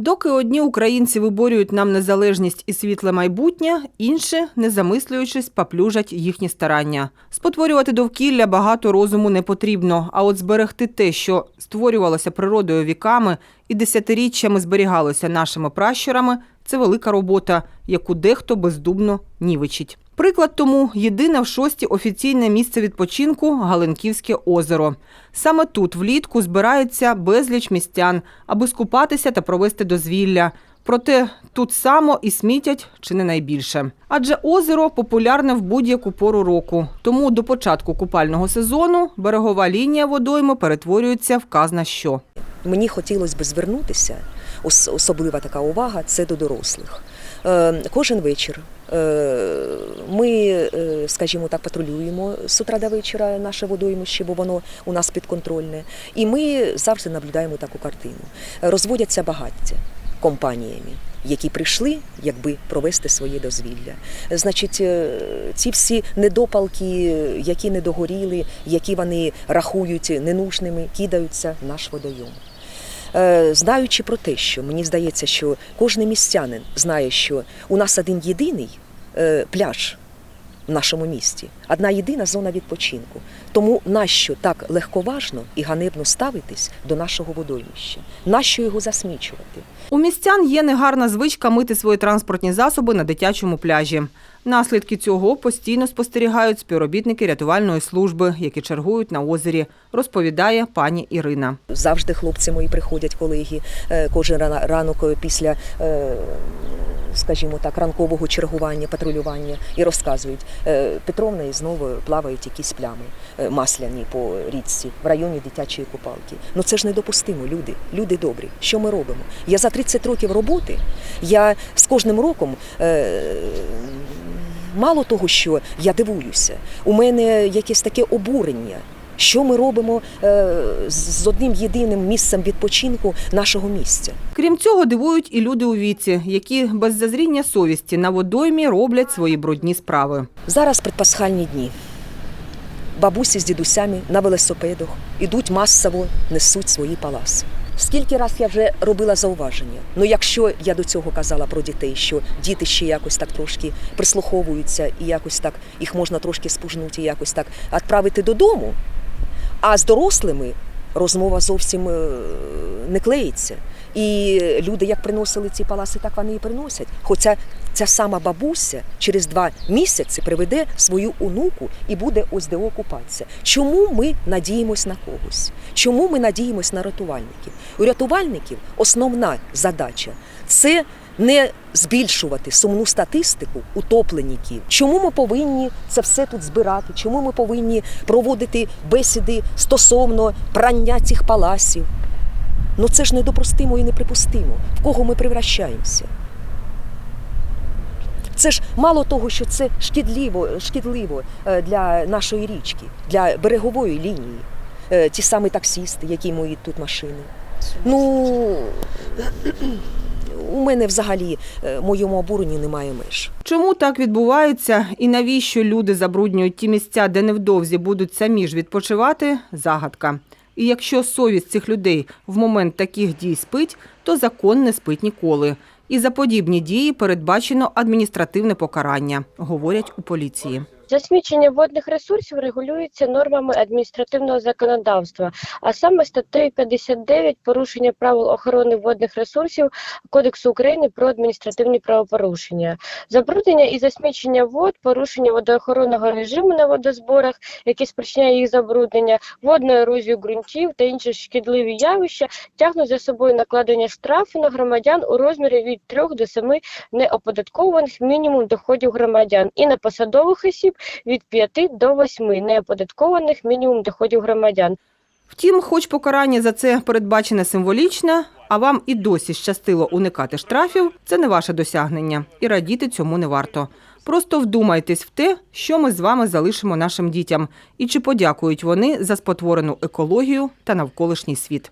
Доки одні українці виборюють нам незалежність і світле майбутнє, інші, не замислюючись, поплюжать їхні старання. Спотворювати довкілля багато розуму не потрібно, а от зберегти те, що створювалося природою віками і десятиріччями зберігалося нашими пращурами, це велика робота, яку дехто бездумно нівичить. Приклад тому єдине в шості офіційне місце відпочинку Галенківське озеро. Саме тут влітку збирається безліч містян, аби скупатися та провести дозвілля. Проте тут само і смітять чи не найбільше. Адже озеро популярне в будь-яку пору року. Тому до початку купального сезону берегова лінія водойми перетворюється в казна що. Мені хотілося б звернутися, ос- особлива така увага це до дорослих. Е, Кожен вечір е, ми, е, скажімо так, патрулюємо з утра до вечора наше водоймище, бо воно у нас підконтрольне. І ми завжди наблюдаємо таку картину. Розводяться багаття компаніями. Які прийшли, якби провести своє дозвілля, значить, ці всі недопалки, які не догоріли, які вони рахують ненужними, кидаються в наш водойом. Е, Знаючи про те, що мені здається, що кожен містянин знає, що у нас один єдиний е, пляж в нашому місті, одна єдина зона відпочинку. Тому нащо так легковажно і ганебно ставитись до нашого водоймища? Нащо його засмічувати? У містян є негарна звичка мити свої транспортні засоби на дитячому пляжі. Наслідки цього постійно спостерігають співробітники рятувальної служби, які чергують на озері, розповідає пані Ірина. Завжди хлопці мої приходять, колеги, е, кожен ранок е, після, е, скажімо так, ранкового чергування, патрулювання і розказують, «Е, Петровна і знову плавають якісь плями е, масляні по річці в районі дитячої купалки. Ну це ж недопустимо, люди, люди добрі. Що ми робимо? Я за 30 років роботи, я з кожним роком. Е, Мало того, що я дивуюся, у мене якесь таке обурення. Що ми робимо з одним єдиним місцем відпочинку нашого місця? Крім цього, дивують і люди у віці, які без зазріння совісті на водоймі роблять свої брудні справи. Зараз предпасхальні дні. Бабусі з дідусями на велосипедах ідуть масово, несуть свої паласи. Скільки раз я вже робила зауваження? Ну, якщо я до цього казала про дітей, що діти ще якось так трошки прислуховуються і якось так їх можна трошки спужнути, і якось так відправити додому, а з дорослими розмова зовсім е, не клеїться. І люди, як приносили ці паласи, так вони і приносять. Хоча ця сама бабуся через два місяці приведе свою онуку і буде ось де окупатися. Чому ми надіємось на когось? Чому ми надіємось на рятувальників? У рятувальників основна задача це не збільшувати сумну статистику утопленників. Чому ми повинні це все тут збирати? Чому ми повинні проводити бесіди стосовно прання цих паласів? Ну це ж недопустимо і неприпустимо. В кого ми превращаємося? Це ж мало того, що це шкідливо, шкідливо е, для нашої річки, для берегової лінії. Е, Ті самі таксісти, які миють тут машини. Ну у мене взагалі е, моєму обуренню немає меж. Чому так відбувається і навіщо люди забруднюють ті місця, де невдовзі будуть самі ж відпочивати – загадка. І якщо совість цих людей в момент таких дій спить, то закон не спить ніколи. І за подібні дії передбачено адміністративне покарання, говорять у поліції. Засмічення водних ресурсів регулюється нормами адміністративного законодавства, а саме статтею 59 порушення правил охорони водних ресурсів Кодексу України про адміністративні правопорушення, забруднення і засмічення вод, порушення водоохоронного режиму на водозборах, які спричиняє їх забруднення, водну ерозію ґрунтів та інші шкідливі явища тягнуть за собою накладення штрафу на громадян у розмірі від 3 до 7 неоподаткованих мінімум доходів громадян і на посадових осіб від 5 до 8 неоподаткованих мінімум доходів громадян. Втім, хоч покарання за це передбачене символічне, а вам і досі щастило уникати штрафів, це не ваше досягнення, і радіти цьому не варто. Просто вдумайтесь в те, що ми з вами залишимо нашим дітям, і чи подякують вони за спотворену екологію та навколишній світ.